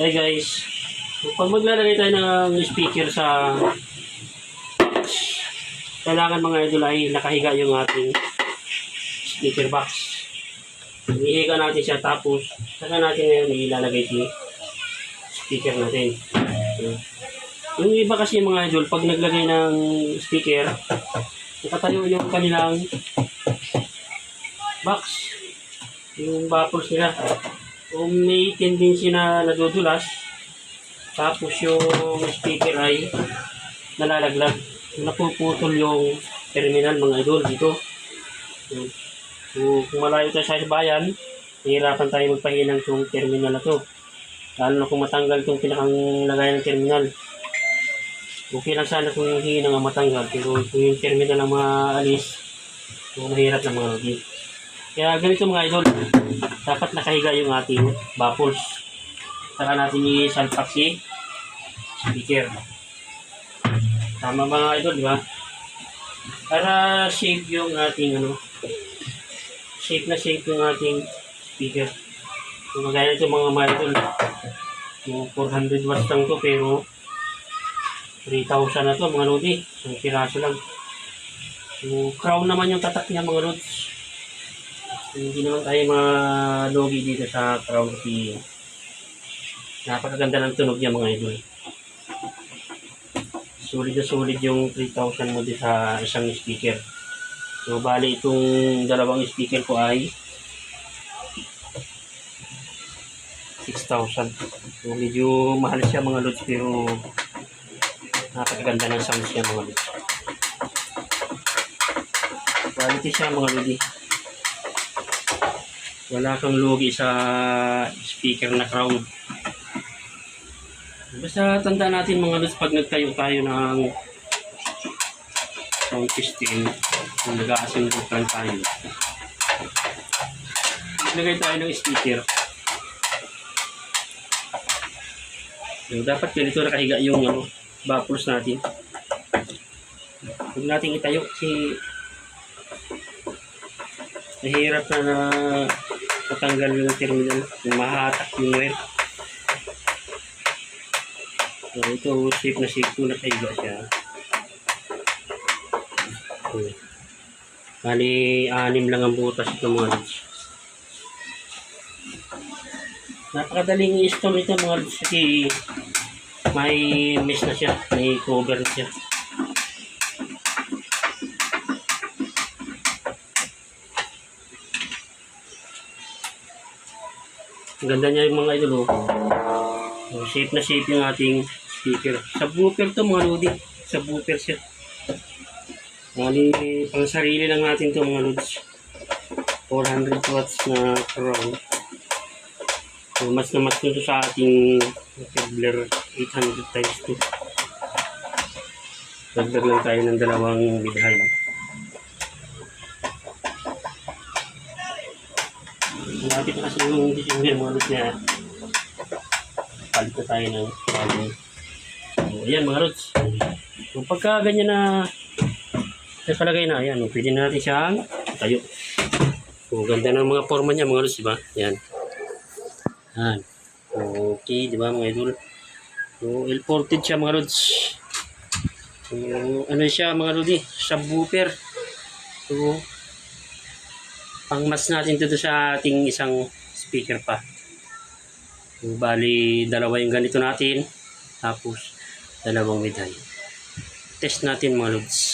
Hey guys, pag maglalagay tayo ng speaker sa kailangan mga idol ay nakahiga yung ating speaker box. Ihiga natin siya tapos saka natin ngayon ilalagay si speaker natin. Yung iba kasi mga idol, pag naglagay ng speaker, nakatayo yung kanilang box. Yung buffers nila. Kung may tendency na nadudulas, tapos yung speaker ay nalalaglag. Napuputol yung terminal mga idol dito. So, kung malayo tayo sa bayan, hihirapan tayo magpahingi ng itong terminal na to. Lalo na kung matanggal itong pinakang lagay ng terminal. Okay lang sana kung yung hina nga matanggal, pero kung yung terminal ang maalis, so mahirap na mga lodi. Kaya ganito mga idol, dapat nakahiga yung ating baffles. Saka natin i-salpak si speaker. Tama mga idol, di ba? Para safe yung ating ano, safe na safe yung ating speaker. So, magaya ito mga mga idol, yung 400 watts lang to pero 3,000 na to mga lodi. Isang piraso lang. So, crown naman yung tatak niya mga lods. Hindi naman tayo malugi dito sa crown key. Napakaganda ng tunog niya mga idol. Solid na solid yung 3,000 mo dito sa isang speaker. So, bali itong dalawang speaker ko ay 6,000. So, medyo mahal siya mga lods pero napakaganda ng sound niya mga lods. Quality siya mga lodi. Wala kang lugi sa speaker na crowd. Basta tanda natin mga lods pag nagtayo tayo ng sound system kung nag-a-assemble lang tayo. Lagay tayo ng speaker. So, dapat ganito nakahiga yung ano, buffers natin. Huwag natin itayo kasi Nahirap na na matanggal yung terminal. Yung mahatak yung wire. So, ito, safe na safe ko nakahiga siya. Okay. Bali, anim lang ang butas ito mga lods. Napakadaling i-install ito mga lods kasi may mesh na siya, may cover na siya. Ang ganda niya yung mga idol. Oh. So, safe na safe yung ating speaker. Subwoofer to mga lodi. Subwoofer siya. Mali, pang sarili lang natin to mga lods. 400 watts na crown. So, mas na mas nito sa ating Kevlar 800 times 2. Dagdag lang tayo ng dalawang bidhay. Malapit na kasi yung December lods niya. Palit na tayo ng bagong. So, ayan mga lods. So, pagka ganyan na nakalagay na, ayan, pwede na natin siyang tayo. So, ganda ng mga forma niya mga lods, di ba? Ayan. Ayan. Okay, di ba mga idol? So, L-ported siya mga lods. So, ano siya mga lodi? Subwoofer. So, pangmas natin dito sa ating isang speaker pa. Bali, dalawa yung ganito natin. Tapos, dalawang midhay. Test natin mga lods.